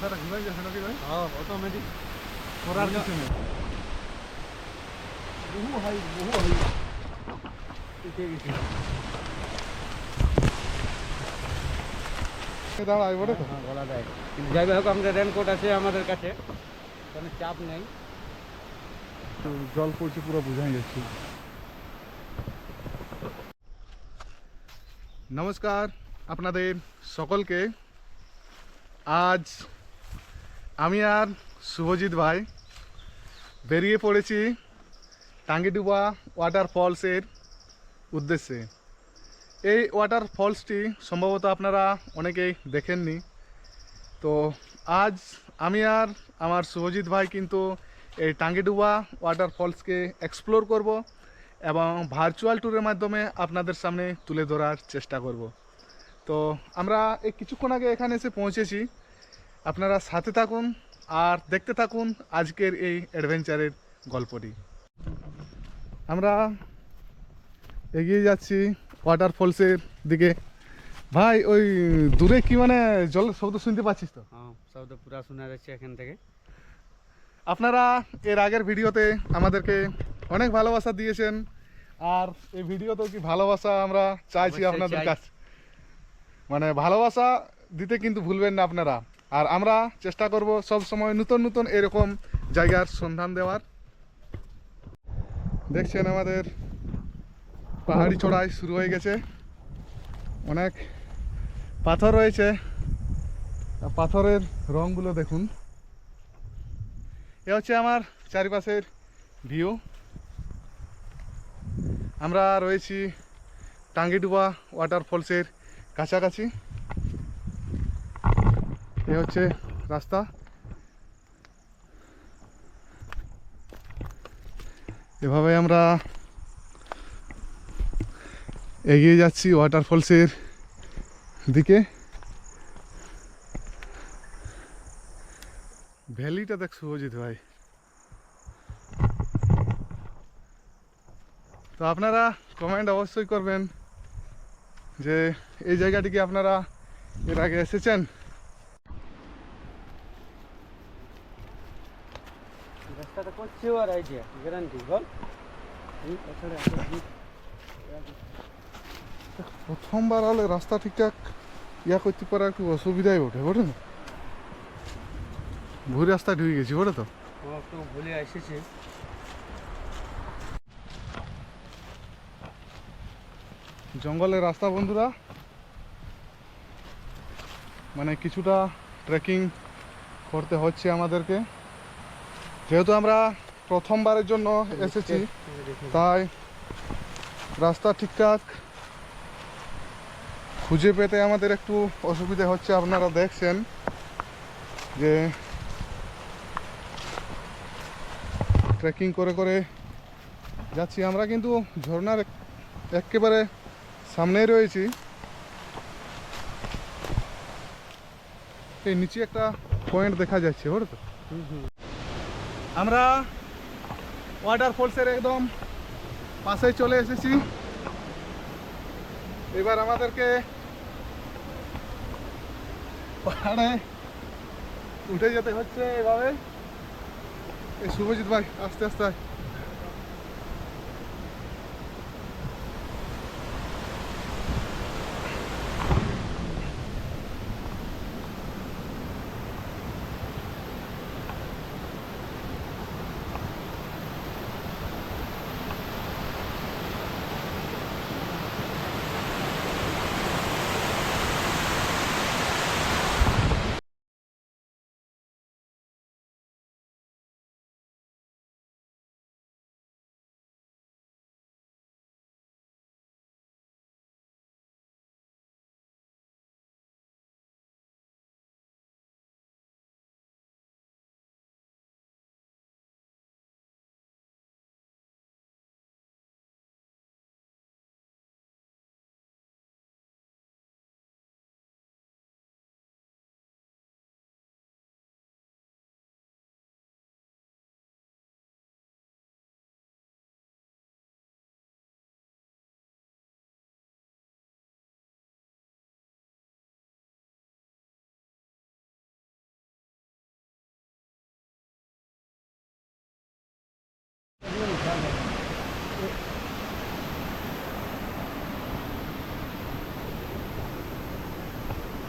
মাথাটা ঘুরে গেছে নাকি ভাই? হ্যাঁ অটোমেটিক করার কিছু নেই। বহু হাই বহু হাই। গেছে দাঁড়ায় বটে তো? হ্যাঁ বলা যায়। কিন্তু যাই হোক আমাদের রেনকোট আছে আমাদের কাছে। কোনো চাপ নেই। তো জল পড়ছে পুরো বোঝাই যাচ্ছে। নমস্কার আপনাদের সকলকে। আজ আমি আর শুভজিৎ ভাই বেরিয়ে পড়েছি টাঙ্গিডুবা ওয়াটার ফলসের উদ্দেশ্যে। এই ওয়াটার ফলসটি সম্ভবত আপনারা অনেকেই দেখেননি। তো আজ আমি আর আমার শুভজিৎ ভাই কিন্তু এই টাঙ্গিডুবা ওয়াটার ফলসকে এক্সপ্লোর করব এবং ভার্চুয়াল ট্যুরের মাধ্যমে আপনাদের সামনে তুলে ধরার চেষ্টা করব। তো আমরা এই কিছুক্ষণ আগে এখানে এসে পৌঁছেছি। আপনারা সাথে থাকুন আর দেখতে থাকুন আজকের এই অ্যাডভেঞ্চারের গল্পটি। আমরা এগিয়ে যাচ্ছি ওয়াটার ফলসের দিকে। ভাই ওই দূরে কি মানে জলের শব্দ শুনতে পাচ্ছিস তো? হ্যাঁ শব্দ পুরা শোনা যাচ্ছে এখান থেকে। আপনারা এর আগের ভিডিওতে আমাদেরকে অনেক ভালোবাসা দিয়েছেন। আর এই ভিডিওতেও কি ভালোবাসা আমরা চাইছি আপনাদের কাছে মানে ভালোবাসা দিতে কিন্তু ভুলবেন না আপনারা। আর আমরা চেষ্টা করব সব সময় নতুন নতুন এরকম জায়গার সন্ধান দেওয়ার। দেখছেন আমাদের পাহাড়ি চড়াই শুরু হয়ে গেছে। অনেক পাথর রয়েছে। পাথরের রঙগুলো দেখুন। এ হচ্ছে আমার চারিপাশের ভিউ। আমরা রয়েছি টাঙ্গিডুবা ওয়াটারফলসের কাছাকাছি। এ হচ্ছে রাস্তা। এভাবে আমরা এগিয়ে যাচ্ছি ওয়াটারফলসের দিকে। ভ্যালিটা দেখ শুভজিৎ ভাই? তো আপনারা কমেন্ট অবশ্যই করবেন যে এই জায়গাটিকে আপনারা এর আগে এসেছেন? রাস্তাটা করছে আর আইডিয়া গ্যারান্টি বল। প্রথমবার হলে রাস্তা ঠিকঠাক ইয়া করতে পারা একটু অসুবিধাই ওঠে বটে না? ভুল রাস্তা ঢুকে গেছি বটে তো? একটু ভুলে এসেছে। জঙ্গলের রাস্তা বন্ধুরা। মানে কিছুটা ট্রেকিং করতে হচ্ছে আমাদেরকে। যেহেতু আমরা প্রথমবারের জন্য এসেছি, তাই রাস্তা ঠিকঠাক খুঁজে পেতে আমাদের একটু অসুবিধা হচ্ছে। আপনারা দেখছেন যে ট্রেকিং করে করে যাচ্ছি। আমরা কিন্তু ঝর্ণার এক- একেবারে সামনেই রয়েছি। এই নিচে একটা পয়েন্ট দেখা যাচ্ছে, ওর তো? আমরা ওয়াটারফলসের একদম পাশে চলে এসেছি। এবার আমাদেরকে পাহাড়ে উঠে যেতে হচ্ছে এভাবে। এই শুভজিৎ ভাই, আস্তে আস্তে।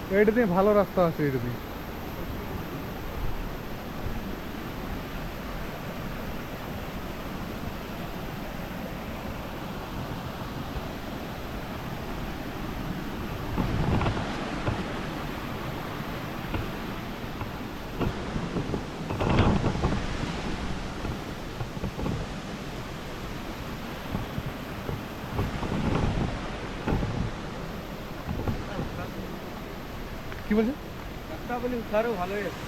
এইটা দিয়ে ভালো রাস্তা আছে এইটা দিয়ে। কি বলছেন? রাস্তা বলি উঠারও ভালোই আছে।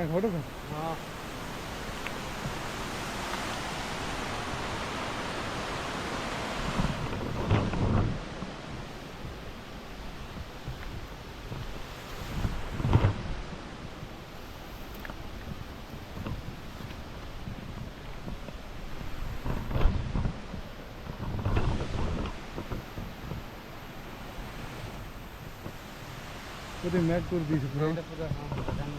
অনেক ঘটেছে হ্যাঁ যদি ম্যাক করে দিয়েছে পুরো এটা পুরো হ্যাঁ জানি।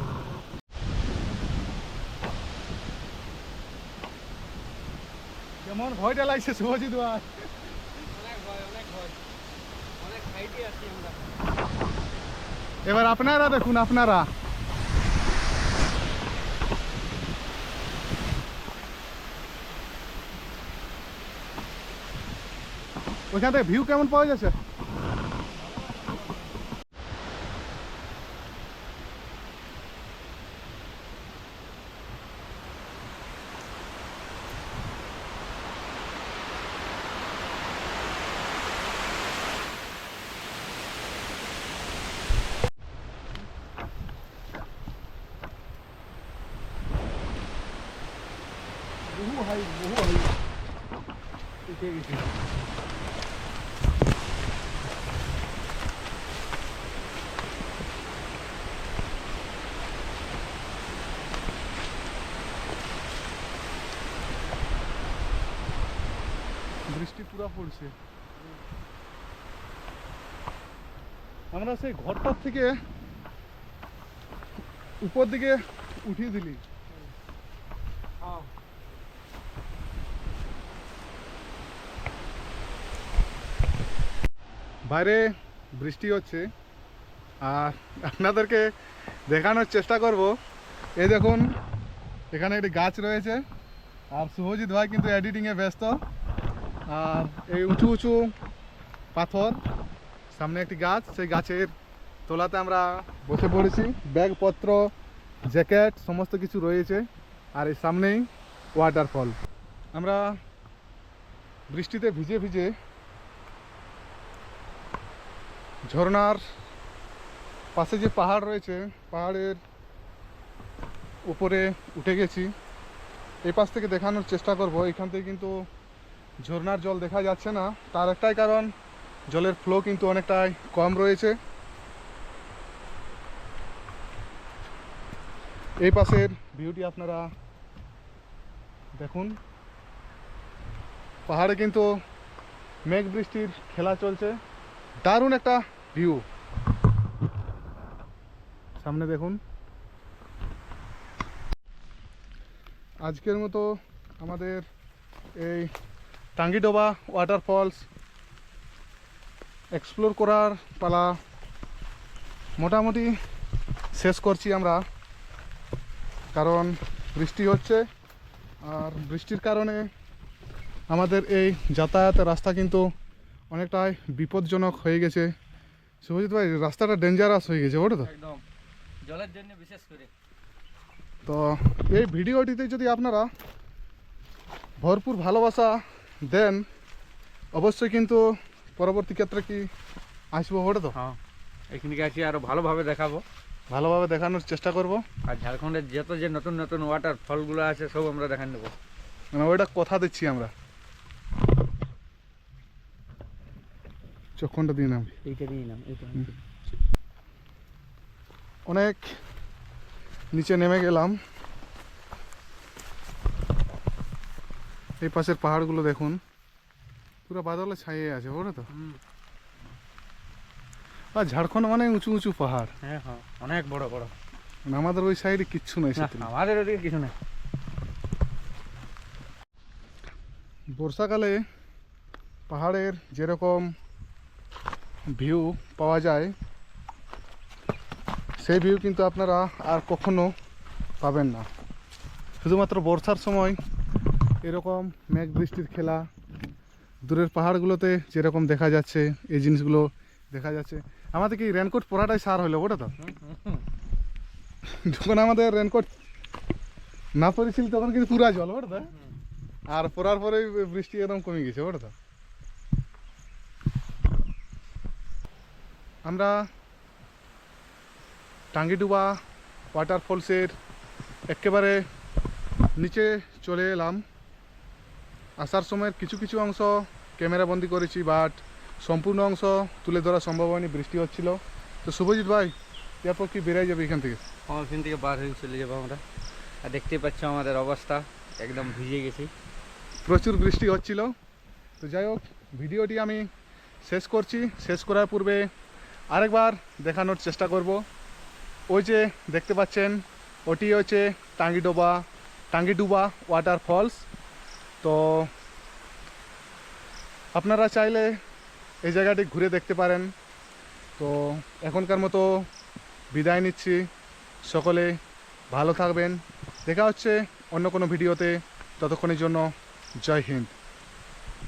কেমন ভয়টা লাগছে শুভজিৎ ভাই? এবার আপনারা দেখুন আপনারা। ওইখান থেকে ভিউ কেমন পাওয়া যাচ্ছে? বহু হাই বহু হাই উঠে গেছি বৃষ্টি পুরো পড়ছে আমরা সেই ঘরটার থেকে উপর দিকে উঠিয়ে দিলি হ্যাঁ বাইরে বৃষ্টি হচ্ছে, আর আপনাদেরকে দেখানোর চেষ্টা করব। এই দেখুন, এখানে একটি গাছ রয়েছে, আর শুভজিৎ ভাই কিন্তু এডিটিংয়ে ব্যস্ত। আর এই উঁচু উঁচু পাথর, সামনে একটি গাছ, সেই গাছের তোলাতে আমরা বসে পড়েছি। ব্যাগপত্র, জ্যাকেট, সমস্ত কিছু রয়েছে, আর এই সামনেই ওয়াটারফল আমরা বৃষ্টিতে ভিজে ভিজে ঝর্ণার পাশে যে পাহাড় রয়েছে, পাহাড়ের উপরে উঠে গেছি। এই পাশ থেকে দেখানোর চেষ্টা করব। এখান থেকে কিন্তু ঝর্ণার জল দেখা যাচ্ছে না। তার একটাই কারণ, জলের ফ্লো কিন্তু অনেকটাই কম রয়েছে। এই পাশের ভিউটি আপনারা দেখুন। পাহাড়ে কিন্তু মেঘ বৃষ্টির খেলা চলছে। দারুণ একটা ভিউ সামনে দেখুন। আজকের মতো আমাদের এই টাঙ্গিডোবা ওয়াটারফলস এক্সপ্লোর করার পালা মোটামুটি শেষ করছি আমরা। কারণ বৃষ্টি হচ্ছে, আর বৃষ্টির কারণে আমাদের এই যাতায়াতের রাস্তা কিন্তু অনেকটাই বিপদজনক হয়ে গেছে। শুভজিৎ ভাই রাস্তাটা ডেঞ্জারাস হয়ে গেছে ওটা তো। একদম। জলের জন্য বিশেষ করে। তো এই ভিডিওটিতে যদি আপনারা ভরপুর ভালোবাসা দেন অবশ্যই কিন্তু পরবর্তী ক্ষেত্রে কি আসব ওটা তো? হ্যাঁ এখানকে আছি আরও ভালোভাবে দেখাবো। ভালোভাবে দেখানোর চেষ্টা করব। আর ঝাড়খণ্ডের যত যে নতুন নতুন ওয়াটার ফলগুলো আছে সব আমরা দেখান দেবো। মানে ওইটা কথা দিচ্ছি আমরা। চক্ষণটা দিন আমি এইটা দিয়ে নাম এইটা অনেক নিচে নেমে গেলাম। এই পাশের পাহাড়গুলো দেখুন। পুরো বাদলে ছাইয়ে আছে বলে তো? আর ঝাড়খণ্ড মানে উঁচু উঁচু পাহাড়। হ্যাঁ হ্যাঁ অনেক বড় বড়। মানে আমাদের ওই সাইডে কিচ্ছু নেই আমাদের ওদিকে কিছু নেই। বর্ষাকালে পাহাড়ের যেরকম ভিউ পাওয়া যায়, সেই ভিউ কিন্তু আপনারা আর কখনো পাবেন না। শুধুমাত্র বর্ষার সময় এরকম মেঘ বৃষ্টির খেলা, দূরের পাহাড়গুলোতে যেরকম দেখা যাচ্ছে, এই জিনিসগুলো দেখা যাচ্ছে। আমাদের কি রেনকোট পরাটাই সার হলো ওটা তো? যখন আমাদের রেনকোট না পরেছিল তখন কিন্তু পুরা জল ওটা আর পরার পরে বৃষ্টি একদম কমে গেছে ওটা আমরা টাঙ্গিডুবা ওয়াটারফলসের একেবারে নিচে চলে এলাম। আসার সময়ের কিছু কিছু অংশ ক্যামেরা বন্দি করেছি বাট সম্পূর্ণ অংশ তুলে ধরা সম্ভব হয়নি বৃষ্টি হচ্ছিল। তো শুভজিৎ ভাই এরপর কি বেরিয়ে যাবে এখান থেকে? আমার এখান থেকে বার হয়ে চলে যাব আমরা। আর দেখতেই পাচ্ছ আমাদের অবস্থা একদম ভিজে গেছি। প্রচুর বৃষ্টি হচ্ছিল। তো যাই হোক ভিডিওটি আমি শেষ করছি। শেষ করার পূর্বে আরেকবার দেখানোর চেষ্টা করব। ওই যে দেখতে পাচ্ছেন, ওটি হচ্ছে টাঙ্গিডোবা, টাঙ্গিডুবা ওয়াটার ফলস তো আপনারা চাইলে এই জায়গাটি ঘুরে দেখতে পারেন। তো এখনকার মতো বিদায় নিচ্ছি। সকলে ভালো থাকবেন। দেখা হচ্ছে অন্য কোনো ভিডিওতে। ততক্ষণের জন্য জয় হিন্দ।